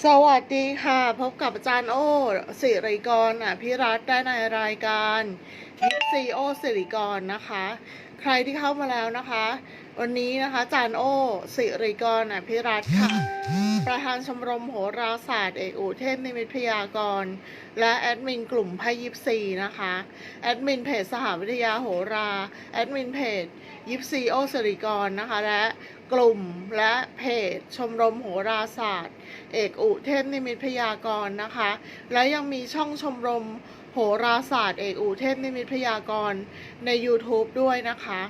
สวัสดีค่ะ พบกับอาจารย์โอสิริกรอะพิรัตได้ในรายการยิปซีโอสิริกรนะคะ ใครที่เข้ามาแล้วนะคะ วันนี้นะคะอาจารย์โอสิริกรอะพิรัตค่ะ ประธานชมรมโหราศาสตร์เอกอุเทพนิมิตพยากรณ์และแอดมินกลุ่มไพ่ยิปซีนะคะ แอดมินเพจสหวิทยาโหรา แอดมินเพจยิปซีโอสิริกรนะคะ และกลุ่มและเพจชมรมโหราศาสตร์ เอกอุเทพนิมิตพยากรณ์นะคะ และยังมีช่องชมรมโหราศาสตร์เอกอุเทพนิมิตพยากรณ์ใน YouTube ด้วยนะคะ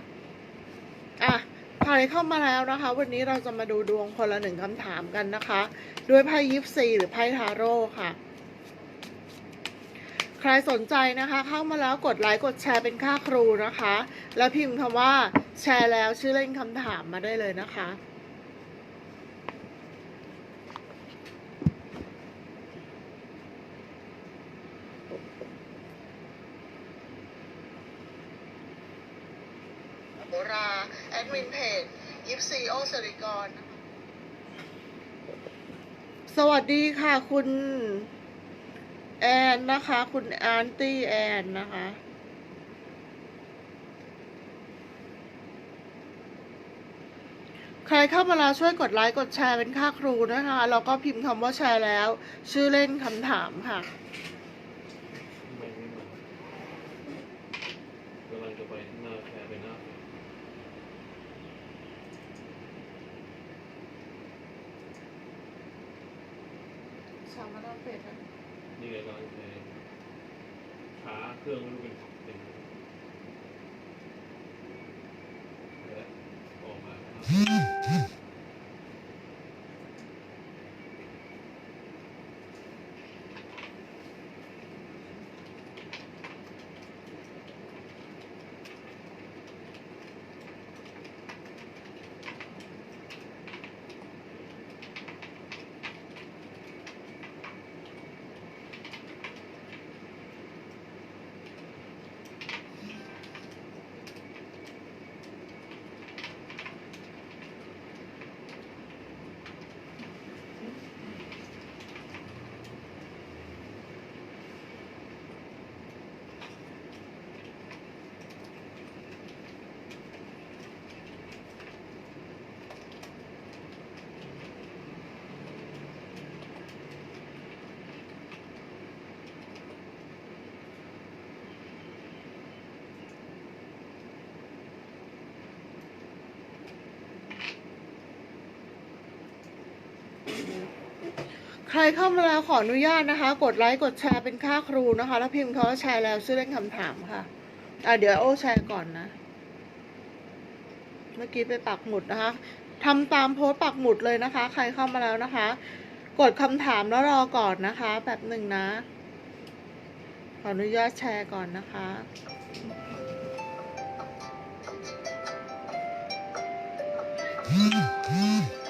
อะ ใครเข้ามาแล้วนะคะ วันนี้เราจะมาดูดวงคนละหนึ่งคำถามกันนะคะ ด้วยไพ่ยิปซีหรือไพ่ทาโร่ค่ะ ใครสนใจนะคะ เข้ามาแล้วกดไลค์กดแชร์เป็นค่าครูนะคะ แล้วพิมพ์คำว่าแชร์แล้วชื่อเล่นคำถามมาได้เลยนะคะ โหรา แอดมินเพจยิปซีโอสริกรนะคะ สวัสดีค่ะ คุณแอนนะคะ คุณแอนตี้แอนนะคะใครเข้ามาแล้วช่วยกดไลค์กดแชร์เป็นค่าครูนะคะแล้วก็พิมพ์คำว่าแชร์แล้ว ชื่อเล่นคำถามค่ะ ไม่ไม่มากำลังจะไปหน้าแชร์ไปหน้า สามารถเปลี่ยนนี่ไงกำลังแชร์ช้าเครื่องไม่รู้เป็นเป็นออกมาครับ ใครเข้ามาแล้วขออนุญาตนะคะ กดไลค์กดแชร์เป็นค่าครูนะคะ แล้วพิมพ์คำว่าแชร์แล้วชื่อเล่นคำถามค่ะ อะเดี๋ยวโอ้แชร์ก่อนนะ เมื่อกี้ไปปักหมุดนะคะทำตามโพสต์ปักหมุดเลยนะคะ ใครเข้ามาแล้วนะคะ กดคำถามแล้วรอก่อนนะคะแบบหนึ่งนะ ขออนุญาตแชร์ก่อนนะคะอ่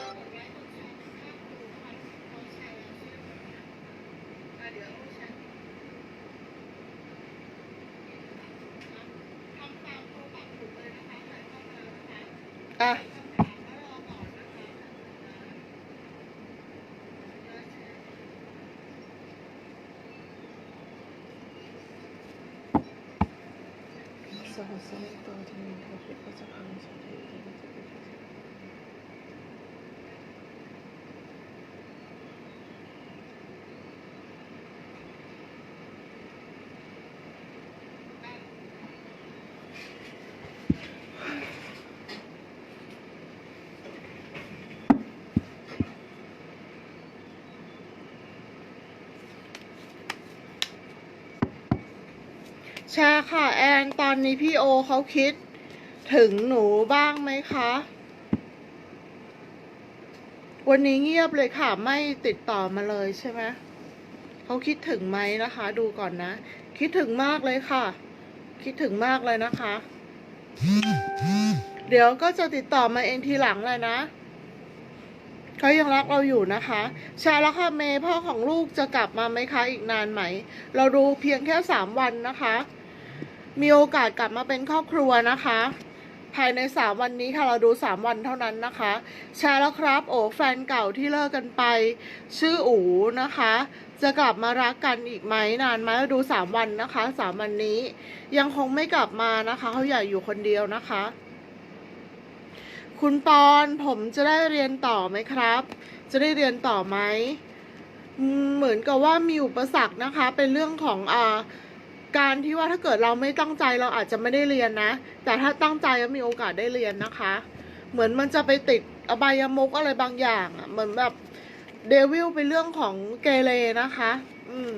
สหัสวิตัวที่มีเทพิก็จะพังสถิติที่จะเป็นใช่ค่ะแอนตอนนี้พี่โอเขาคิดถึงหนูบ้างไหมคะ วันนี้เงียบเลยค่ะ ไม่ติดต่อมาเลยใช่ไหมเขาคิดถึงไหมนะคะ ดูก่อนนะ คิดถึงมากเลยค่ะ คิดถึงมากเลยนะคะ เดี๋ยวก็จะติดต่อมาเองทีหลังเลยนะเขายังรักเราอยู่นะคะใช่แล้วค่ะเมย์พ่อของลูกจะกลับมาไหมคะ อีกนานไหม เราดูเพียงแค่สามวันนะคะ มีโอกาสกลับมาเป็นครอบครัวนะคะ ภายในสามวันนี้ค่ะเราดูสามวันเท่านั้นนะคะ แชร์แล้วครับ โอ้แฟนเก่าที่เลิกกันไป ชื่ออูนะคะ จะกลับมารักกันอีกไหมนานไหมเราดูสามวันนะคะสามวันนี้ ยังคงไม่กลับมานะคะเขาอยากอยู่คนเดียวนะคะ คุณปอนผมจะได้เรียนต่อไหมครับ จะได้เรียนต่อไหมเหมือนกับว่ามีอุปสรรคนะคะ เป็นเรื่องของอ่า การที่ว่าถ้าเกิดเราไม่ตั้งใจเราอาจจะไม่ได้เรียนนะ แต่ถ้าตั้งใจก็มีโอกาสได้เรียนนะคะ เหมือนมันจะไปติดอบายมุกอะไรบางอย่างอะเหมือนแบบเดวิลเป็นเรื่องของเกเรนะคะ อืม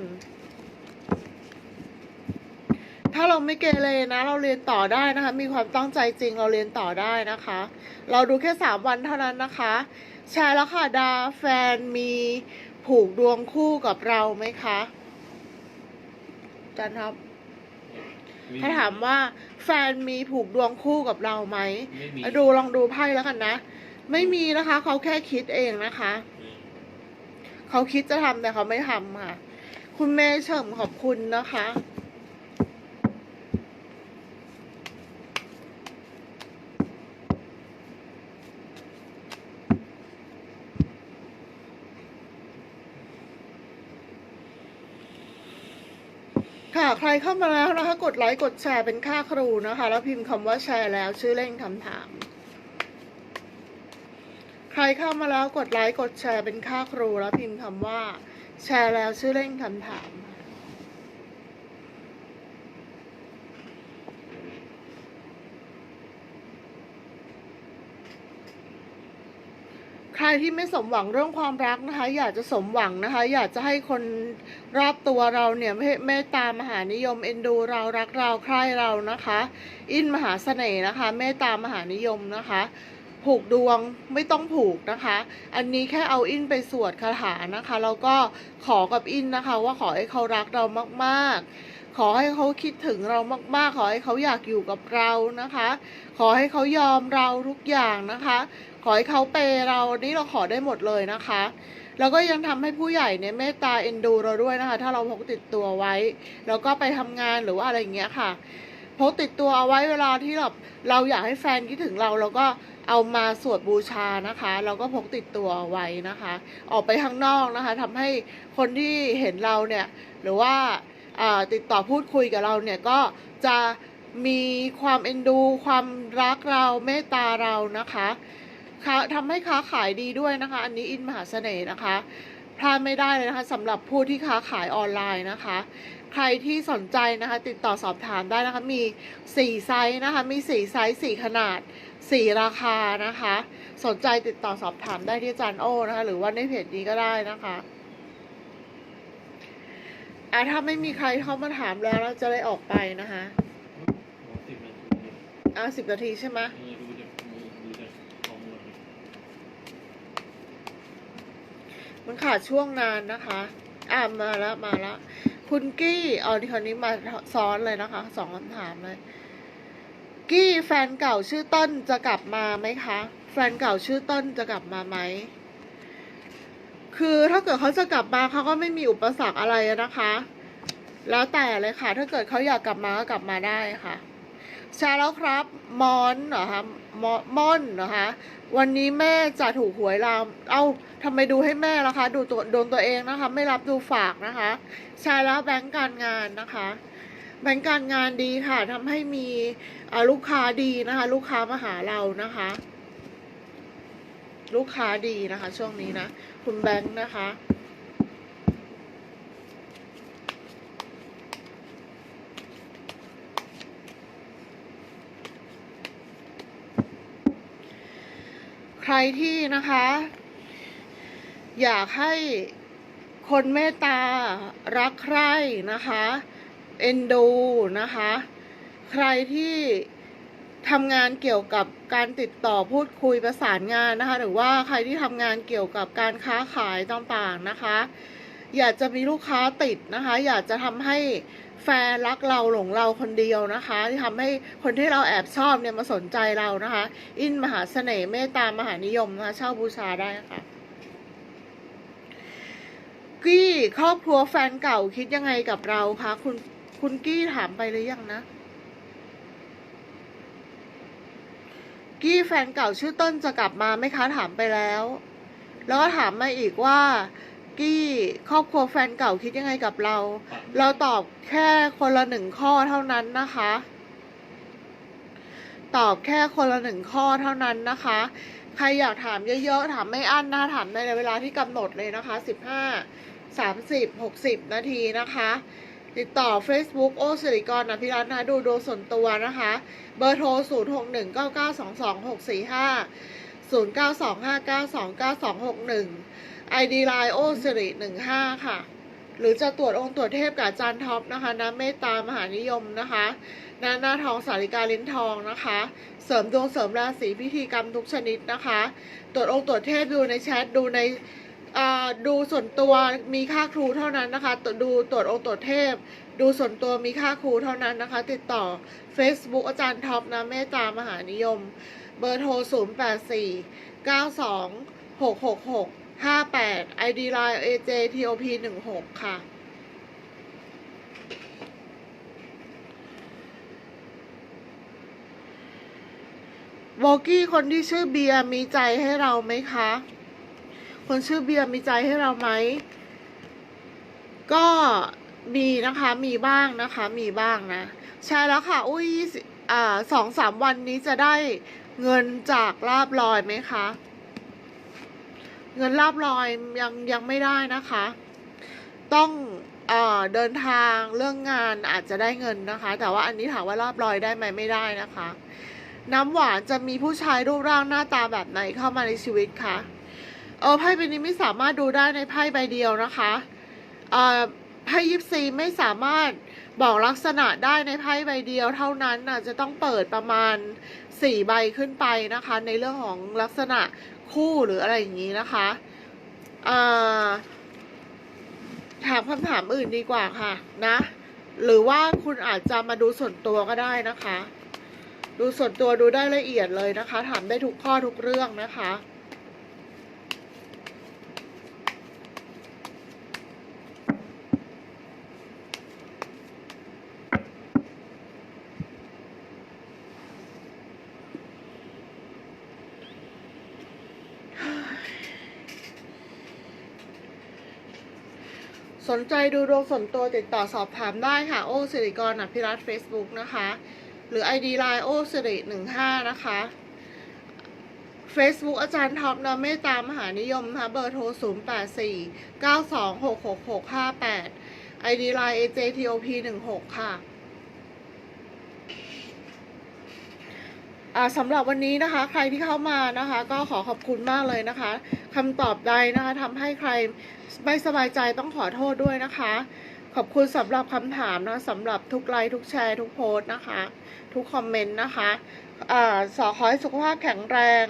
ถ้าเราไม่เกเรนะ เราเรียนต่อได้นะคะ มีความตั้งใจจริงเราเรียนต่อได้นะคะ เราดูแค่สามวันเท่านั้นนะคะ แชร์แล้วค่ะดาแฟนมีผูกดวงคู่กับเราไหมคะ จันครับถ้าถามว่าแฟนมีผูกดวงคู่กับเราไหมไม่มีดูลองดูไพ่แล้วกันนะ ไม่มีนะคะ เขาแค่คิดเองนะคะอืมเขาคิดจะทำแต่เขาไม่ทำค่ะ คุณเมย์เฉิมขอบคุณนะคะ ค่ะ ใครเข้ามาแล้วนะคะ กดไลค์กดแชร์เป็นค่าครูนะคะ แล้วพิมพ์คำว่าแชร์แล้วชื่อเล่นคำถาม ใครเข้ามาแล้วกดไลค์กดแชร์เป็นค่าครูแล้วพิมพ์คำว่า แชร์แล้วชื่อเล่นคำถาม ใครที่ไม่สมหวังเรื่องความรักนะคะ อยากจะสมหวังนะคะ อยากจะให้คนรอบตัวเราเนี่ยเมตตามหานิยมเอ็นดูเรารักเราใคร่เรานะคะ อินมหาเสน่ห์นะคะเมตตามหานิยมนะคะผูกดวงไม่ต้องผูกนะคะ อันนี้แค่เอาอินไปสวดคาถานะคะ แล้วก็ขอกับอินนะคะ ว่าขอให้เขารักเรามากๆ ขอให้เขาคิดถึงเรามาก ๆ ขอให้เขาอยากอยู่กับเรานะคะ ขอให้เขายอมเราทุกอย่างนะคะ ขอให้เขาเปย์เรานี่เราขอได้หมดเลยนะคะ แล้วก็ยังทำให้ผู้ใหญ่เนี่ยเมตตาเอ็นดูเราด้วยนะคะ ถ้าเราพกติดตัวไว้ แล้วก็ไปทำงานหรือว่าอะไรอย่างเงี้ยค่ะพกติดตัวเอาไว้เวลาที่แบบเราอยากให้แฟนคิดถึงเราเราก็เอามาสวดบูชานะคะ เราก็พกติดตัวไว้นะคะ ออกไปข้างนอกนะคะทำให้คนที่เห็นเราเนี่ย หรือว่า ติดต่อพูดคุยกับเราเนี่ยก็จะมีความเอ็นดู ความรักเราเมตตาเรานะคะค้าทำให้ค้าขายดีด้วยนะคะ อันนี้อินมหาเสน่ห์นะคะพลาดไม่ได้เลยนะคะสำหรับผู้ที่ค้าขายออนไลน์นะคะ ใครที่สนใจนะคะ ติดต่อสอบถามได้นะคะ มี 4 ไซส์นะคะ มี 4 ไซส์ 4 ขนาด 4 ราคานะคะ สนใจติดต่อสอบถามได้ที่อาจารย์โอนะคะ หรือว่าในเพจนี้ก็ได้นะคะ อะถ้าไม่มีใครเข้ามาถามแล้วเราจะได้ออกไปนะคะขอสิบนาทีอะสิบนาทีใช่ไหมเออดูจะดูจะของหมดเลยมันขาดช่วงนานนะคะ อะมาแล้วมาแล้วคุณกี้อ๋อที่คนนี้มาซ้อนเลยนะคะสองคำถามเลย กี้แฟนเก่าชื่อต้นจะกลับมาไหมคะ แฟนเก่าชื่อต้นจะกลับมาไหม คือถ้าเกิดเขาจะกลับมาเขาก็ไม่มีอุปสรรคอะไรนะคะ แล้วแต่เลยค่ะ ถ้าเกิดเขาอยากกลับมาก็กลับมาได้ค่ะใช่แล้วครับมอนเหรอคะมม่อนเหรอคะวันนี้แม่จะถูกหวยรามเอ้าทำไมดูให้แม่ล่ะคะ ดูตัวโดนตัวเองนะคะ ไม่รับดูฝากนะคะใช่แล้วแบงก์การงานนะคะ แบงก์การงานดีค่ะทำให้มีลูกค้าดีนะคะ ลูกค้ามาหาเรานะคะ ลูกค้าดีนะคะ ช่วงนี้นะ คุณแบงค์นะคะ ใครที่นะคะ อยากให้คนเมตตา รักใคร่นะคะ เอ็นดูนะคะ ใครที่ ทำงานเกี่ยวกับการติดต่อพูดคุยประสานงานนะคะ หรือว่าใครที่ทำงานเกี่ยวกับการค้าขายต่างๆนะคะ อยากจะมีลูกค้าติดนะคะ อยากจะทำให้แฟนรักเราหลงเราคนเดียวนะคะ ที่ทำให้คนที่เราแอบชอบเนี่ยมาสนใจเรานะคะ อินมหาเสน่ห์เมตตามหานิยมนะคะเช่าบูชาได้ค่ะกี้ครอบครัวแฟนเก่าคิดยังไงกับเราคะคุณคุณกี้ถามไปหรือยังนะ กี้แฟนเก่าชื่อต้นจะกลับมาไหมคะถามไปแล้ว แล้วก็ถามมาอีกว่า กี้ครอบครัวแฟนเก่าคิดยังไงกับเรา เราตอบแค่คนละหนึ่งข้อเท่านั้นนะคะ ตอบแค่คนละหนึ่งข้อเท่านั้นนะคะ ใครอยากถามเยอะๆถามไม่อั้นนะถามในเวลาที่กำหนดเลยนะคะ15 30 60นาทีนะคะ ติดต่อ Facebook โอสิริกรอภิรัตน์นะดูโดยส่วนตัวนะคะ เบอร์โทร 0 6 1 9 9 2 2 6 4 5 0 9 2 5 9 2 9 2 6 1 ID Line โอสิริ15 ค่ะ หรือจะตรวจองค์ตรวจเทพกับอาจารย์ท็อปนะคะนะเมตตามหานิยมนะคะนาหน้าทองสาริกาลิ้นทองนะคะ เสริมดวงเสริมราศีพิธีกรรมทุกชนิดนะคะ ตรวจองค์ตรวจเทพดูในแชทดูใน ดูส่วนตัวมีค่าครูเท่านั้นนะคะตรวจดูตรวจองค์ตรวจเทพ ดูส่วนตัวมีค่าครูเท่านั้นนะคะ ติดต่อ Facebook อาจารย์ท็อปนะเมตตามหานิยม เบอร์โทร 0 8 4 9 2 6 6 6 5 8 ID Line AJTOP 1 6ค่ะโบกี้คนที่ชื่อเบียร์มีใจให้เราไหมคะ คนชื่อเบียร์มีใจให้เราไหม ก็มีนะคะ มีบ้างนะคะ มีบ้างนะ ใช่แล้วค่ะ อุ้ยอ่าสองสามวันนี้จะได้เงินจากลาบลอยไหมคะ เงินลาบลอยยังยังไม่ได้นะคะ ต้องเอ่อเดินทางเรื่องงานอาจจะได้เงินนะคะ แต่ว่าอันนี้ถามว่าลาบลอยได้ไหมไม่ได้นะคะ น้ำหวานจะมีผู้ชายรูปร่างหน้าตาแบบไหนเข้ามาในชีวิตคะ เออไพ่ใบนี้ไม่สามารถดูได้ในไพ่ใบเดียวนะคะเอ่อไพ่ยิปซีไม่สามารถบอกลักษณะได้ในไพ่ใบเดียวเท่านั้นนะจะต้องเปิดประมาณสี่ใบขึ้นไปนะคะ ในเรื่องของลักษณะคู่หรืออะไรอย่างนี้นะคะถามคำถามอื่นดีกว่าค่ะ นะ หรือว่าคุณอาจจะมาดูส่วนตัวก็ได้นะคะ ดูส่วนตัวดูได้ละเอียดเลยนะคะ ถามได้ทุกข้อทุกเรื่องนะคะ สนใจดูดวงส่วนตัวติดต่อสอบถามได้ค่ะ โอสิริกรอภิรัตเฟซบุ๊กนะคะ หรือ ID Line โอสิริหนึ่งห้านะคะ Facebook อาจารย์ท็อปนะเมตตามหานิยมนะคะเบอร์โทร 0 8 4 9 2 6 6 6 5 8 ID Line AJTOP 1 6ค่ะอ่าสำหรับวันนี้นะคะ ใครที่เข้ามานะคะ ก็ขอขอบคุณมากเลยนะคะ คำตอบใดนะคะทำให้ใครไม่สบายใจต้องขอโทษด้วยนะคะ ขอบคุณสำหรับคำถามนะสำหรับทุกไลค์ทุกแชร์ ทุกโพสต์นะคะ ทุกคอมเมนต์นะคะอ่าสอขอให้สุขภาพแข็งแรง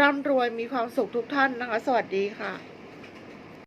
ร่ำรวยมีความสุขทุกท่านนะคะ สวัสดีค่ะ